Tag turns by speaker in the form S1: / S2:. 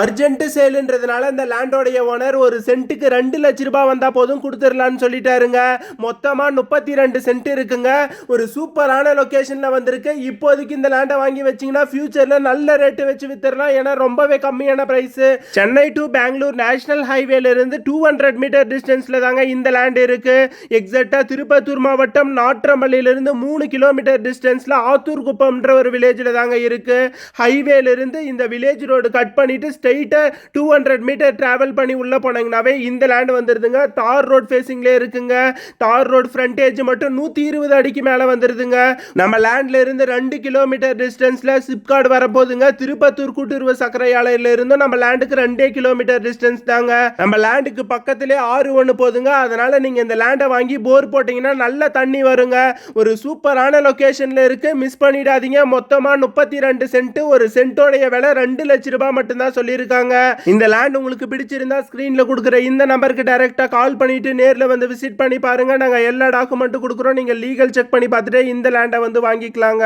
S1: Urgent சேலுன்றதுனால இந்த லேண்டோடைய owner ஒரு சென்ட்டுக்கு ரெண்டு லட்ச ரூபாய் வந்தால் போதும் கொடுத்துடலான்னு சொல்லிட்டாருங்க. மொத்தமாக முப்பத்தி ரெண்டு சென்ட் இருக்குங்க. ஒரு சூப்பரான லொக்கேஷனில் வந்திருக்கு. இப்போதைக்கு இந்த லேண்டை வாங்கி வச்சிங்கன்னா ஃபியூச்சரில் நல்ல ரேட்டு வச்சு வித்துடலாம். ஏன்னா ரொம்பவே கம்மியான price Chennai to Bangalore national ஹைவேலேருந்து two hundred metre டிஸ்டன்ஸில் தாங்க இந்த லேண்ட் இருக்குது எக்ஸாக்டாக திருப்பத்தூர் மாவட்டம் நாற்றம்பள்ளியில மூணு கிலோமீட்டர் டிஸ்டன்ஸில் ஆத்தூர் குப்பம்ன்ற ஒரு வில்லேஜில் தாங்க இருக்குது ஹைவேலேருந்து இந்த வில்லேஜ் ரோடு கட் பண்ணிவிட்டு ஸ்ட்ரெயிட்டாக டூ ஹண்ட்ரட் மீட்டர் ட்ராவல் பண்ணி உள்ளே போனீங்கன்னாவே இந்த லேண்ட் வந்துருதுங்க. தார் ரோட் ஃபேஸிங்லேயே இருக்குங்க. தார் ரோட் ஃப்ரண்டேஜ் மட்டும் நூற்றி இருபது அடிக்கு மேலே வந்துருதுங்க. நம்ம லேண்டில் இருந்து ரெண்டு கிலோமீட்டர் டிஸ்டன்ஸில் சிப்கார்டு வரப்போகுதுங்க. திருப்பத்தூர் கூட்டுறவு சக்கரை ஆலையில இருந்தும் நம்ம லேண்டுக்கு ரெண்டே கிலோமீட்டர் டிஸ்டன்ஸ் தாங்க. நம்ம லேண்டுக்கு பக்கத்திலே ஆறு ஒன்று போதுங்க அதனால் நீங்கள் இந்த லேண்டை வாங்கி போர் போட்டிங்கன்னா நல்ல தண்ணி வருங்க. ஒரு சூப்பரான லொக்கேஷனில் இருக்குது மிஸ் பண்ணிடாதீங்க. மொத்தமாக முப்பத்தி ரெண்டு சென்ட்டு ஒரு சென்ட்டோடைய விலை ரெண்டு லட்ச ரூபாய் மட்டும்தான் சொல்லியிருக்காங்க. இந்த லேண்ட் உங்களுக்கு பிடிச்சிருந்தா ஸ்க்ரீனில் கொடுக்குற இந்த நம்பருக்கு டைரெக்டாக கால் பண்ணிட்டு நேரில் வந்து விசிட் பண்ணி பாருங்க. நாங்கள் எல்லா டாக்குமெண்ட்டும் கொடுக்குறோம். நீங்கள் லீகல் செக் பண்ணி பார்த்துட்டு இந்த லேண்டை வந்து வாங்கிக்கலாங்க.